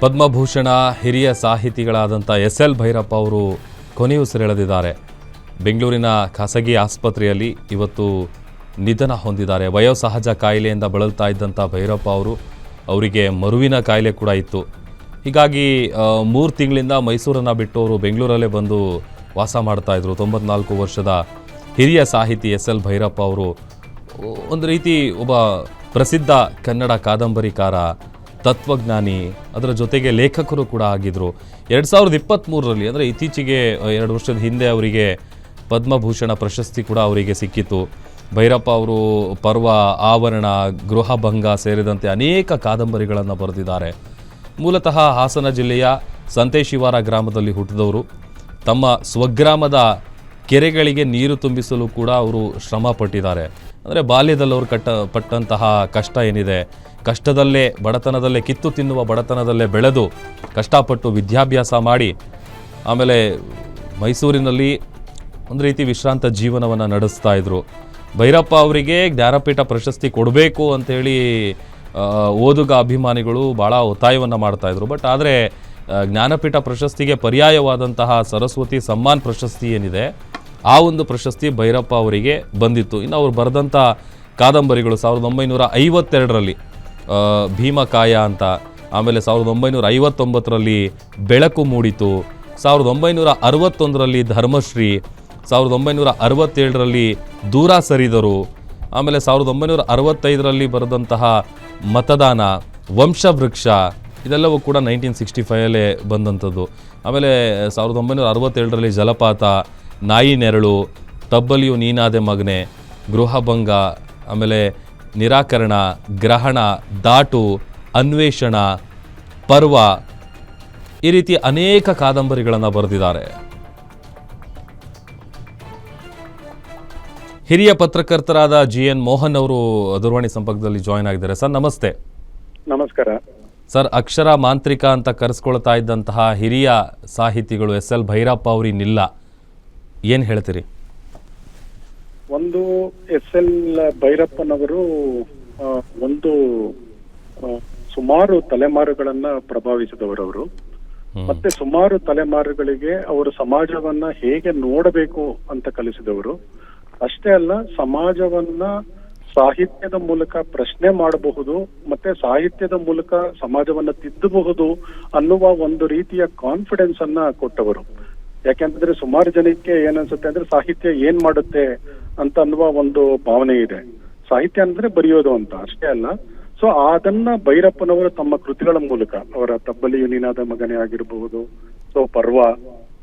ಪದ್ಮಭೂಷಣ ಹಿರಿಯ ಸಾಹಿತಿಗಳಾದಂಥ S L Bhyrappa ಅವರು ಕೊನೆಯುಸಿರೆಳೆದಿದ್ದಾರೆ ಬೆಂಗಳೂರಿನ ಖಾಸಗಿ ಆಸ್ಪತ್ರೆಯಲ್ಲಿ ಇವತ್ತು ನಿಧನ ಹೊಂದಿದ್ದಾರೆ. ವಯೋಸಹಜ ಕಾಯಿಲೆಯಿಂದ ಬಳಲ್ತಾ ಇದ್ದಂಥ ಭೈರಪ್ಪ ಅವರು ಅವರಿಗೆ ಮರುವಿನ ಕಾಯಿಲೆ ಕೂಡ ಇತ್ತು. ಹೀಗಾಗಿ ಮೂರು ತಿಂಗಳಿಂದ ಮೈಸೂರನ್ನು ಬಿಟ್ಟು ಅವರು ಬೆಂಗಳೂರಲ್ಲೇ ಬಂದು ವಾಸ ಮಾಡ್ತಾಯಿದ್ರು ತೊಂಬತ್ನಾಲ್ಕು ವರ್ಷದ ಹಿರಿಯ ಸಾಹಿತಿ ಎಸ್ ಎಲ್ ಭೈರಪ್ಪ ಅವರು. ಒಂದು ರೀತಿ ಒಬ್ಬ ಪ್ರಸಿದ್ಧ ಕನ್ನಡ ಕಾದಂಬರಿಕಾರ ತತ್ವಜ್ಞಾನಿ, ಅದರ ಜೊತೆಗೆ ಲೇಖಕರು ಕೂಡ ಆಗಿದ್ದರು ಎರಡು ಸಾವಿರದ ಇಪ್ಪತ್ತ್ಮೂರರಲ್ಲಿ ಅಂದರೆ ಇತ್ತೀಚೆಗೆ ಎರಡು ವರ್ಷದ ಹಿಂದೆ ಅವರಿಗೆ ಪದ್ಮಭೂಷಣ ಪ್ರಶಸ್ತಿ ಕೂಡ ಅವರಿಗೆ ಸಿಕ್ಕಿತ್ತು. ಭೈರಪ್ಪ ಅವರು ಪರ್ವ, ಆವರಣ ಗೃಹಭಂಗ ಸೇರಿದಂತೆ ಅನೇಕ ಕಾದಂಬರಿಗಳನ್ನು ಬರೆದಿದ್ದಾರೆ. ಮೂಲತಃ ಹಾಸನ ಜಿಲ್ಲೆಯ ಸಂತೇಶಿವಾರ ಗ್ರಾಮದಲ್ಲಿ ಹುಟ್ಟಿದವರು. ತಮ್ಮ ಸ್ವಗ್ರಾಮದ ಕೆರೆಗಳಿಗೆ ನೀರು ತುಂಬಿಸಲು ಕೂಡ ಅವರು ಶ್ರಮ ಪಟ್ಟಿದ್ದಾರೆ. ಅಂದರೆ ಬಾಲ್ಯದಲ್ಲಿ ಅವರು ಕಟ್ಟ, ಪಟ್ಟಂತಹ ಕಷ್ಟ ಏನಿದೆ ಕಷ್ಟದಲ್ಲೇ ಬಡತನದಲ್ಲೇ ಕಿತ್ತು ತಿನ್ನುವ ಬಡತನದಲ್ಲೇ ಬೆಳೆದು ಕಷ್ಟಪಟ್ಟು ವಿದ್ಯಾಭ್ಯಾಸ ಮಾಡಿ ಆಮೇಲೆ ಮೈಸೂರಿನಲ್ಲಿ ಒಂದು ರೀತಿ ವಿಶ್ರಾಂತ ಜೀವನವನ್ನು ನಡೆಸ್ತಾ ಇದ್ರು. ಭೈರಪ್ಪ ಅವರಿಗೆ ಜ್ಞಾನಪೀಠ ಪ್ರಶಸ್ತಿ ಕೊಡಬೇಕು ಅಂತೇಳಿ ಆ, ಓದುಗ ಅಭಿಮಾನಿಗಳು ಭಾಳ ಒತ್ತಾಯವನ್ನು ಮಾಡ್ತಾಯಿದ್ರು ಬಟ್ ಆದರೆ ಜ್ಞಾನಪೀಠ ಪ್ರಶಸ್ತಿಗೆ ಪರ್ಯಾಯವಾದಂತಹ ಸರಸ್ವತಿ ಸಮ್ಮಾನ್ ಪ್ರಶಸ್ತಿ ಏನಿದೆ ಆ ಒಂದು ಪ್ರಶಸ್ತಿ ಭೈರಪ್ಪ ಅವರಿಗೆ ಬಂದಿತ್ತು. ಇನ್ನು ಅವರು ಬರೆದಂಥ ಕಾದಂಬರಿಗಳು ಸಾವಿರದ ಒಂಬೈನೂರ ಐವತ್ತೆರಡರಲ್ಲಿ ಭೀಮಕಾಯ ಅಂತ. ಆಮೇಲೆ ಸಾವಿರದ ಒಂಬೈನೂರ ಐವತ್ತೊಂಬತ್ತರಲ್ಲಿ ಬೆಳಕು ಮೂಡಿತು. ಸಾವಿರದ ಒಂಬೈನೂರ ಅರವತ್ತೊಂದರಲ್ಲಿ ಧರ್ಮಶ್ರೀ. ಸಾವಿರದ ಒಂಬೈನೂರ ಅರವತ್ತೇಳರಲ್ಲಿ ದೂರ ಸರಿದರು ಆಮೇಲೆ ಸಾವಿರದ ಒಂಬೈನೂರ ಅರವತ್ತೈದರಲ್ಲಿ ಬರೆದಂತಹ ಮತದಾನ, ವಂಶವೃಕ್ಷ, ಇದೆಲ್ಲವೂ ಕೂಡ ನೈನ್ಟೀನ್ ಸಿಕ್ಸ್ಟಿ ಫೈವಲ್ಲೇ ಬಂದಂಥದ್ದು. ಆಮೇಲೆ ಸಾವಿರದ ಒಂಬೈನೂರ ಅರವತ್ತೇಳರಲ್ಲಿ ಜಲಪಾತ, ನಾಯಿ ನೆರಳು, ತಬ್ಬಲಿಯು ನೀನಾದೆ ಮಗನೆ, ಗೃಹಭಂಗ, ಆಮೇಲೆ ನಿರಾಕರಣ ಗ್ರಹಣ ದಾಟು ಅನ್ವೇಷಣ ಪರ್ವ ಈ ರೀತಿ ಅನೇಕ ಕಾದಂಬರಿಗಳನ್ನು ಬರೆದಿದ್ದಾರೆ. ಹಿರಿಯ ಪತ್ರಕರ್ತರಾದ ಜಿ ಎನ್ ಮೋಹನ್ ಅವರು ದೂರವಾಣಿ ಸಂಪರ್ಕದಲ್ಲಿ ಜಾಯಿನ್ ಆಗಿದ್ದಾರೆ. ಸರ್ ನಮಸ್ತೆ. ನಮಸ್ಕಾರ. ಸರ್ ಅಕ್ಷರ ಮಾಂತ್ರಿಕ ಅಂತ ಕರೆಸ್ಕೊಳ್ತಾ ಇದ್ದಂತಹ ಹಿರಿಯ ಸಾಹಿತಿಗಳು ಎಸ್ ಎಲ್ ಭೈರಪ್ಪ ಅವರಿನಿಲ್ಲ ಏನು ಹೇಳ್ತೀರಿ? ಒಂದು ಎಸ್ ಎಲ್ ಭೈರಪ್ಪನವರು ಒಂದು ಸುಮಾರು ತಲೆಮಾರುಗಳನ್ನ ಪ್ರಭಾವಿಸಿದವರವರು. ಮತ್ತೆ ಸುಮಾರು ತಲೆಮಾರುಗಳಿಗೆ ಅವರು ಸಮಾಜವನ್ನ ಹೇಗೆ ನೋಡಬೇಕು ಅಂತ ಕಲಿಸಿದವರು. ಅಷ್ಟೇ ಅಲ್ಲ ಸಮಾಜವನ್ನ ಸಾಹಿತ್ಯದ ಮೂಲಕ ಪ್ರಶ್ನೆ ಮಾಡಬಹುದು ಮತ್ತೆ ಸಾಹಿತ್ಯದ ಮೂಲಕ ಸಮಾಜವನ್ನ ತಿದ್ದಬಹುದು ಅನ್ನುವ ಒಂದು ರೀತಿಯ ಕಾನ್ಫಿಡೆನ್ಸ್ ಅನ್ನ ಕೊಟ್ಟವರು. ಯಾಕೆಂತಂದ್ರೆ ಸುಮಾರು ಜನಕ್ಕೆ ಏನನ್ಸುತ್ತೆ ಅಂದ್ರೆ ಸಾಹಿತ್ಯ ಏನ್ ಮಾಡುತ್ತೆ ಅಂತ ಅನ್ನುವ ಒಂದು ಭಾವನೆ ಇದೆ. ಸಾಹಿತ್ಯ ಅಂದ್ರೆ ಬರೆಯೋದು ಅಂತ, ಅಷ್ಟೇ ಅಲ್ಲ. ಸೊ ಅದನ್ನ ಭೈರಪ್ಪನವರು ತಮ್ಮ ಕೃತಿಗಳ ಮೂಲಕ, ಅವರ ತಬ್ಬಲಿ ನೀನಾದ ಮಗನೇ ಆಗಿರಬಹುದು, ಸೊ, ಪರ್ವ,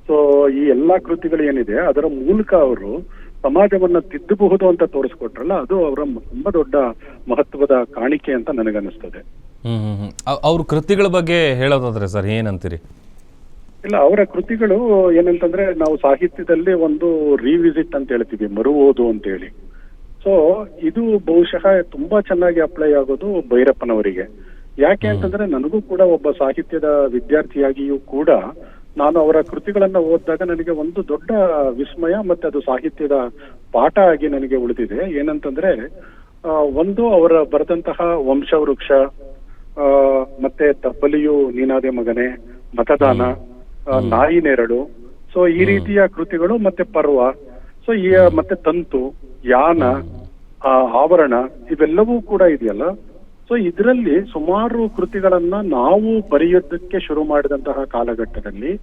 ಸೊ, ಈ ಎಲ್ಲಾ ಕೃತಿಗಳು ಏನಿದೆ, ಅದರ ಮೂಲಕ ಅವರು ಸಮಾಜವನ್ನ ತಿದ್ದಬಹುದು ಅಂತ ತೋರಿಸ್ಕೊಟ್ರಲ್ಲ, ಅದು ಅವರ ತುಂಬಾ ದೊಡ್ಡ ಮಹತ್ವದ ಕಾಣಿಕೆ ಅಂತ ನನಗನ್ನಿಸ್ತದೆ. ಅವ್ರ ಕೃತಿಗಳ ಬಗ್ಗೆ ಹೇಳೋದಾದ್ರೆ ಸರ್, ಏನಂತೀರಿ? ಇಲ್ಲ ಅವರ ಕೃತಿಗಳು ಏನಂತಂದ್ರೆ ನಾವು ಸಾಹಿತ್ಯದಲ್ಲಿ ಒಂದು ರಿವಿಸಿಟ್ ಅಂತ ಹೇಳ್ತೀವಿ ಮರು ಓದು ಅಂತ ಹೇಳಿ. ಸೊ ಇದು ಬಹುಶಃ ತುಂಬಾ ಚೆನ್ನಾಗಿ ಅಪ್ಲೈ ಆಗೋದು ಭೈರಪ್ಪನವರಿಗೆ. ಯಾಕೆ ಅಂತಂದ್ರೆ ನನಗೂ ಕೂಡ ಒಬ್ಬ ಸಾಹಿತ್ಯದ ವಿದ್ಯಾರ್ಥಿಯಾಗಿಯೂ ಕೂಡ ನಾನು ಅವರ ಕೃತಿಗಳನ್ನ ಓದಿದಾಗ ನನಗೆ ಒಂದು ದೊಡ್ಡ ವಿಸ್ಮಯ ಮತ್ತೆ ಅದು ಸಾಹಿತ್ಯದ ಪಾಠ ಆಗಿ ನನಗೆ ಉಳಿದಿದೆ. ಏನಂತಂದ್ರೆ ಒಂದು ಅವರ ಬರೆದಂತಹ ವಂಶವೃಕ್ಷ ಆ, ಮತ್ತೆ ತಬ್ಬಲಿಯು ನೀನಾದೆ ಮಗನೇ ಮತದಾನ ನಾಯಿ ನೆರಳು. ಸೊ ಈ ರೀತಿಯ ಕೃತಿಗಳು ಮತ್ತೆ ಪರ್ವ. ಸೊ ಈ ಮತ್ತೆ ತಂತು ಯಾನ ಆ, ಆವರಣ ಇವೆಲ್ಲವೂ ಕೂಡ ಇದೆಯಲ್ಲ. ಸೊ ಇದರಲ್ಲಿ ಸುಮಾರು ಕೃತಿಗಳನ್ನ ನಾವು ಬರೆಯೋದಕ್ಕೆ ಶುರು ಮಾಡಿದಂತಹ ಕಾಲಘಟ್ಟದಲ್ಲಿ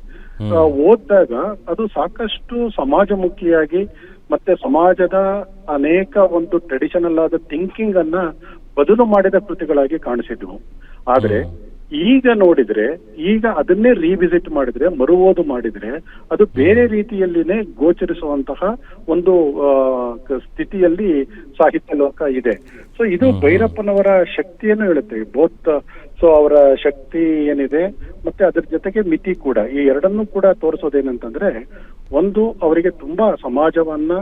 ಓದಿದಾಗ ಅದು ಸಾಕಷ್ಟು ಸಮಾಜಮುಖಿಯಾಗಿ ಮತ್ತೆ ಸಮಾಜದ ಅನೇಕ ಒಂದು ಟ್ರೆಡಿಷನಲ್ ಆದ ಥಿಂಕಿಂಗ್ ಅನ್ನ ಬದಲು ಮಾಡಿದ ಕೃತಿಗಳಾಗಿ ಕಾಣಿಸಿದ್ವು. ಆದ್ರೆ ಈಗ ನೋಡಿದ್ರೆ ಈಗ ಅದನ್ನೇ ರಿವಿಸಿಟ್ ಮಾಡಿದ್ರೆ ಮರುವೋದು ಮಾಡಿದ್ರೆ ಅದು ಬೇರೆ ರೀತಿಯಲ್ಲಿನೇ ಗೋಚರಿಸುವಂತಹ ಒಂದು ಆ, ಸ್ಥಿತಿಯಲ್ಲಿ ಸಾಹಿತ್ಯ ಲೋಕ ಇದೆ. ಸೊ ಇದು ಭೈರಪ್ಪನವರ ಶಕ್ತಿಯನ್ನು ಹೇಳುತ್ತೆ. ಬೋತ್ ಸೊ ಅವರ ಶಕ್ತಿ ಏನಿದೆ ಮತ್ತೆ ಅದ್ರ ಜೊತೆಗೆ ಮಿತಿ ಕೂಡ. ಈ ಎರಡನ್ನೂ ಕೂಡ ತೋರಿಸೋದೇನಂತಂದ್ರೆ ಒಂದು ಅವರಿಗೆ ತುಂಬಾ ಸಮಾಜವನ್ನ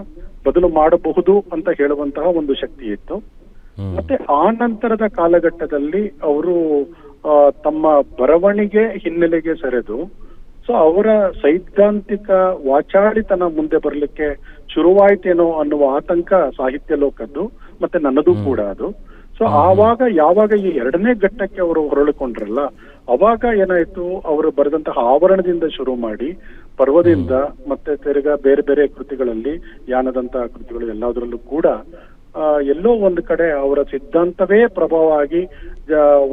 ಬದಲು ಮಾಡಬಹುದು ಅಂತ ಹೇಳುವಂತಹ ಒಂದು ಶಕ್ತಿ ಇತ್ತು. ಮತ್ತೆ ಆ ನಂತರದ ಕಾಲಘಟ್ಟದಲ್ಲಿ ಅವರು ತಮ್ಮ ಬರವಣಿಗೆ ಹಿನ್ನೆಲೆಗೆ ಸೆರೆದು ಸೊ ಅವರ ಸೈದ್ಧಾಂತಿಕ ವಾಚಾಳಿತನ ಮುಂದೆ ಬರಲಿಕ್ಕೆ ಶುರುವಾಯ್ತೇನೋ ಅನ್ನುವ ಆತಂಕ ಸಾಹಿತ್ಯ ಲೋಕದ್ದು ಮತ್ತೆ ನನ್ನದು ಕೂಡ ಅದು. ಸೊ ಆವಾಗ ಯಾವಾಗ ಈ ಎರಡನೇ ಘಟ್ಟಕ್ಕೆ ಅವರು ಹೊರಳಿಕೊಂಡ್ರಲ್ಲ ಅವಾಗ ಏನಾಯ್ತು ಅವರು ಬರೆದಂತಹ ಆವರಣದಿಂದ ಶುರು ಮಾಡಿ ಪರ್ವದಿಂದ ಮತ್ತೆ ತಿರ್ಗಾ ಬೇರೆ ಬೇರೆ ಕೃತಿಗಳಲ್ಲಿ ಯಾನದಂತಹ ಕೃತಿಗಳು ಎಲ್ಲದರಲ್ಲೂ ಕೂಡ ಎಲ್ಲೋ ಒಂದು ಕಡೆ ಅವರ ಸಿದ್ಧಾಂತವೇ ಪ್ರಭಾವ ಆಗಿ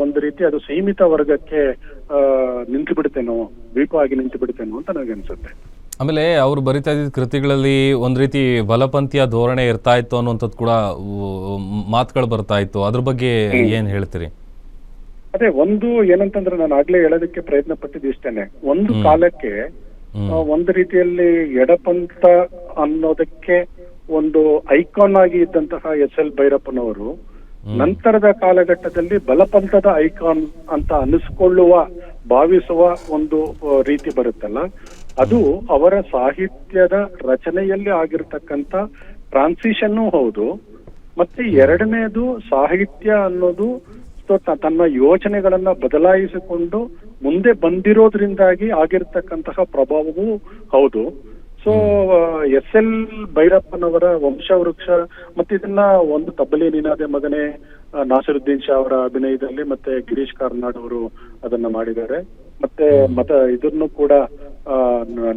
ಒಂದು ರೀತಿ ಅದು ಸೀಮಿತ ವರ್ಗಕ್ಕೆ ನಿಂತು ಬಿಡ್ತೇನೋ ದ್ವೀಪವಾಗಿ ನಿಂತು ಬಿಡ್ತೇನೋ ಅಂತ ನನಗೆ ಅನ್ಸುತ್ತೆ. ಆಮೇಲೆ ಅವ್ರು ಬರಿತಾ ಇದ್ದ ಕೃತಿಗಳಲ್ಲಿ ಒಂದು ರೀತಿ ಬಲಪಂಥೀಯ ಧೋರಣೆ ಇರ್ತಾ ಇತ್ತು ಅನ್ನುವಂಥದ್ದು ಕೂಡ ಮಾತುಗಳು ಬರ್ತಾ ಇತ್ತು. ಅದ್ರ ಬಗ್ಗೆ ಏನು ಹೇಳ್ತೀರಿ? ಅದೇ ಒಂದು ಏನಂತಂದ್ರೆ ನಾನು ಆಗ್ಲೇ ಹೇಳೋದಕ್ಕೆ ಪ್ರಯತ್ನ ಪಟ್ಟಿದ್ದು ಇಷ್ಟೇನೆ. ಒಂದು ಕಾಲಕ್ಕೆ. ಒಂದು ರೀತಿಯಲ್ಲಿ ಎಡಪಂಥ ಅನ್ನೋದಕ್ಕೆ ಒಂದು ಐಕಾನ್ ಆಗಿ ಇದ್ದಂತಹ ಎಸ್ ಎಲ್ ಭೈರಪ್ಪನವರು ನಂತರದ ಕಾಲಘಟ್ಟದಲ್ಲಿ ಬಲಪಂಥದ ಐಕಾನ್ ಅಂತ ಅನಿಸ್ಕೊಳ್ಳುವ ಭಾವಿಸುವ ಒಂದು ರೀತಿ ಬರುತ್ತಲ್ಲ. ಅದು ಅವರ ಸಾಹಿತ್ಯದ ರಚನೆಯಲ್ಲಿ ಆಗಿರತಕ್ಕಂತ ಟ್ರಾನ್ಸಿಷನ್ನು ಹೌದು. ಮತ್ತೆ ಎರಡನೇದು ಸಾಹಿತ್ಯ ಅನ್ನೋದು ತನ್ನ ಯೋಚನೆಗಳನ್ನ ಬದಲಾಯಿಸಿಕೊಂಡು ಮುಂದೆ ಬಂದಿರೋದ್ರಿಂದಾಗಿ ಆಗಿರ್ತಕ್ಕಂತಹ ಪ್ರಭಾವವೂ ಹೌದು. ಸೊ ಎಸ್ ಎಲ್ ಭೈರಪ್ಪನವರ ವಂಶವೃಕ್ಷ ಮತ್ತೆ ಇದನ್ನ ಒಂದು ತಬ್ಬಲಿ ನೀನಾದೆ ಮಗನೇ ನಾಸಿರುದ್ದೀನ್ ಶಾ ಅವರ ಅಭಿನಯದಲ್ಲಿ ಮತ್ತೆ ಗಿರೀಶ್ ಕಾರ್ನಾಡ್ ಅವರು ಅದನ್ನ ಮಾಡಿದ್ದಾರೆ. ಮತ್ತೆ ಮತ ಇದನ್ನು ಕೂಡ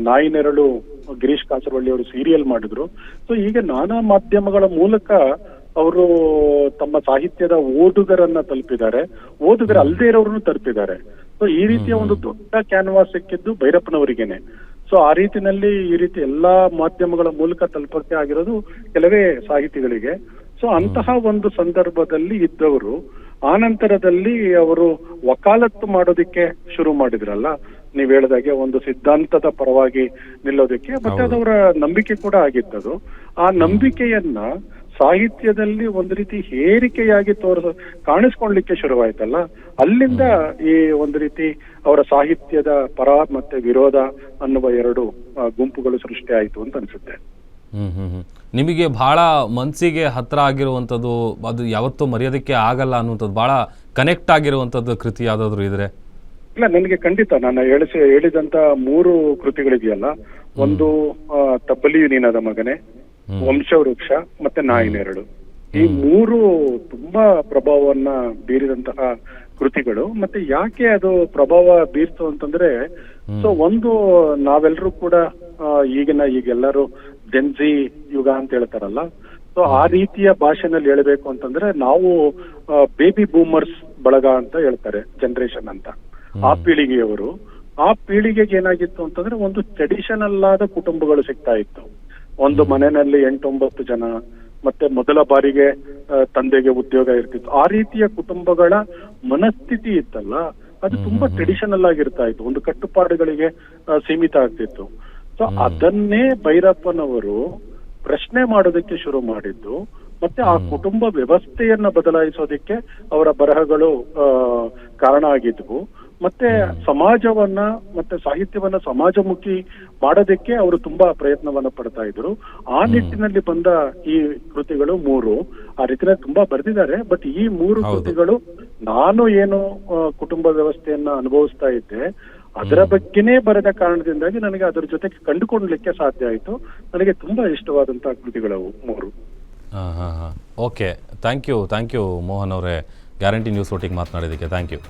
ನಾಯಿ ನೆರಳು ಗಿರೀಶ್ ಕಾಸರವಳ್ಳಿ ಅವರು ಸೀರಿಯಲ್ ಮಾಡಿದ್ರು. ಸೊ ಈಗ ನಾನಾ ಮಾಧ್ಯಮಗಳ ಮೂಲಕ ಅವರು ತಮ್ಮ ಸಾಹಿತ್ಯದ ಓದುಗರನ್ನ ತಲುಪಿದ್ದಾರೆ. ಓದುಗರ ಅಲ್ಲದೆ ಇರೋರನ್ನು ತಲುಪಿದ್ದಾರೆ. ಸೊ ಈ ರೀತಿಯ ಒಂದು ದೊಡ್ಡ ಕ್ಯಾನ್ವಾಸ್ ಸಿಕ್ಕಿದ್ದು ಭೈರಪ್ಪನವರಿಗೇನೆ. ಸೊ ಆ ರೀತಿನಲ್ಲಿ ಈ ರೀತಿ ಎಲ್ಲಾ ಮಾಧ್ಯಮಗಳ ಮೂಲಕ ತಲುಪಕ್ಕೆ ಆಗಿರೋದು ಕೆಲವೇ ಸಾಹಿತಿಗಳಿಗೆ. ಸೊ ಅಂತಹ ಒಂದು ಸಂದರ್ಭದಲ್ಲಿ ಇದ್ದವರು ಆ ನಂತರದಲ್ಲಿ ಅವರು ವಕಾಲತ್ತು ಮಾಡೋದಿಕ್ಕೆ ಶುರು ಮಾಡಿದ್ರಲ್ಲ ನೀವ್ ಹೇಳಿದಾಗೆ ಒಂದು ಸಿದ್ಧಾಂತದ ಪರವಾಗಿ ನಿಲ್ಲೋದಕ್ಕೆ ಮತ್ತೆ ಅದವರ ನಂಬಿಕೆ ಕೂಡ ಆಗಿದ್ದದು. ಆ ನಂಬಿಕೆಯನ್ನ ಸಾಹಿತ್ಯದಲ್ಲಿ ಒಂದು ರೀತಿ ಹೇರಿಕೆಯಾಗಿ ತೋರಿಸ ಕಾಣಿಸ್ಕೊಳ್ಲಿಕ್ಕೆ ಶುರುವಾಯ್ತಲ್ಲ? ಅಲ್ಲಿಂದ ಈ ಒಂದು ರೀತಿ ಅವರ ಸಾಹಿತ್ಯದ ಪರ ಮತ್ತೆ ವಿರೋಧ ಅನ್ನುವ ಎರಡು ಗುಂಪುಗಳು ಸೃಷ್ಟಿ ಆಯಿತು ಅಂತ ಅನ್ಸುತ್ತೆ. ಹ್ಮ್ ಹ್ಮ್ ಹ್ಮ್. ನಿಮಗೆ ಬಹಳ ಮನಸ್ಸಿಗೆ ಹತ್ರ ಆಗಿರುವಂಥದ್ದು ಅದು ಯಾವತ್ತೂ ಮರೆಯೋದಕ್ಕೆ ಆಗಲ್ಲ ಅನ್ನುವಂಥದ್ದು ಬಹಳ ಕನೆಕ್ಟ್ ಆಗಿರುವಂಥದ್ದು ಕೃತಿ ಯಾವ್ದಾದ್ರು ಇದ್ರೆ? ಇಲ್ಲ ನನಗೆ ಖಂಡಿತ. ನಾನು ಹೇಳಿಸಿ ಹೇಳಿದಂತ ಮೂರು ಕೃತಿಗಳಿದೆಯಲ್ಲ. ಒಂದು ತಬ್ಬಲಿಯು ನೀನಾದ ಮಗನೆ. ವಂಶವೃಕ್ಷ ಮತ್ತೆ ನಾಯಿನೆರಡು ಈ ಮೂರು ತುಂಬಾ ಪ್ರಭಾವವನ್ನ ಬೀರಿದಂತಹ ಕೃತಿಗಳು ಮತ್ತೆ ಯಾಕೆ ಅದು ಪ್ರಭಾವ ಬೀರ್ತು ಅಂತಂದ್ರೆ ಸೊ ಒಂದು ನಾವೆಲ್ಲರೂ ಕೂಡ ಈಗಿನ ಈಗೆಲ್ಲರೂ ಜೆನ್ಜಿ ಯುಗ ಅಂತ ಹೇಳ್ತಾರಲ್ಲ ಸೊ ಆ ರೀತಿಯ ಭಾಷೆನಲ್ಲಿ ಹೇಳಬೇಕು ಅಂತಂದ್ರೆ ನಾವು ಬೇಬಿ ಬೂಮರ್ಸ್ ಬಳಗ ಅಂತ ಹೇಳ್ತಾರೆ ಜನರೇಷನ್ ಅಂತ. ಆ ಪೀಳಿಗೆಯವರು. ಆ ಪೀಳಿಗೆಗೆ ಏನಾಗಿತ್ತು ಅಂತಂದ್ರೆ ಒಂದು ಟ್ರೆಡಿಷನಲ್ ಆದ ಕುಟುಂಬಗಳು ಸಿಗ್ತಾ ಇತ್ತು. ಒಂದು ಮನೆಯಲ್ಲಿ ಎಂಟೊಂಬತ್ತು ಜನ ಮತ್ತೆ ಮೊದಲ ಬಾರಿಗೆ ತಂದೆಗೆ ಉದ್ಯೋಗ ಇರ್ತಿತ್ತು. ಆ ರೀತಿಯ ಕುಟುಂಬಗಳ ಮನಸ್ಥಿತಿ ಇತ್ತಲ್ಲ ಅದು ತುಂಬಾ ಟ್ರೆಡಿಷನಲ್ ಆಗಿರ್ತಾ ಇತ್ತು ಒಂದು ಕಟ್ಟುಪಾಡುಗಳಿಗೆ ಸೀಮಿತ ಆಗ್ತಿತ್ತು. ಸೊ ಅದನ್ನೇ ಭೈರಪ್ಪನವರು ಪ್ರಶ್ನೆ ಮಾಡೋದಕ್ಕೆ ಶುರು ಮಾಡಿದ್ದು. ಮತ್ತೆ ಆ ಕುಟುಂಬ ವ್ಯವಸ್ಥೆಯನ್ನ ಬದಲಾಯಿಸೋದಿಕ್ಕೆ ಅವರ ಬರಹಗಳು ಕಾರಣ ಆಗಿದ್ವು. ಮತ್ತೆ ಸಮಾಜವನ್ನ ಮತ್ತೆ ಸಾಹಿತ್ಯವನ್ನ ಸಮಾಜಮುಖಿ ಮಾಡೋದಕ್ಕೆ ಅವರು ತುಂಬಾ ಪ್ರಯತ್ನವನ್ನ ಪಡ್ತಾ ಇದ್ರು. ಆ ನಿಟ್ಟಿನಲ್ಲಿ ಬಂದ ಈ ಕೃತಿಗಳು ಮೂರು. ಆ ರೀತಿಯಲ್ಲಿ ತುಂಬಾ ಬರೆದಿದ್ದಾರೆ. ಬಟ್ ಈ ಮೂರು ಕೃತಿಗಳು ನಾನು ಏನು ಕುಟುಂಬ ವ್ಯವಸ್ಥೆಯನ್ನ ಅನುಭವಿಸ್ತಾ ಇದ್ದೆ ಅದರ ಬಗ್ಗೆನೇ ಬರೆದ ಕಾರಣದಿಂದಾಗಿ ನನಗೆ ಅದರ ಜೊತೆಗೆ ಕಂಡುಕೊಳ್ಳಲಿಕ್ಕೆ ಸಾಧ್ಯ ಆಯ್ತು. ನನಗೆ ತುಂಬಾ ಇಷ್ಟವಾದಂತಹ ಕೃತಿಗಳವು ಮೂರು. ಹಾಂ ಹಾಂ ಹಾಂ. Okay thank you thank you Mohan ಅವರೇ. ಗ್ಯಾರಂಟಿ ನ್ಯೂಸ್ ಒಟ್ಟಿಗೆ ಮಾತನಾಡಿದ್ದಕ್ಕೆ. Thank you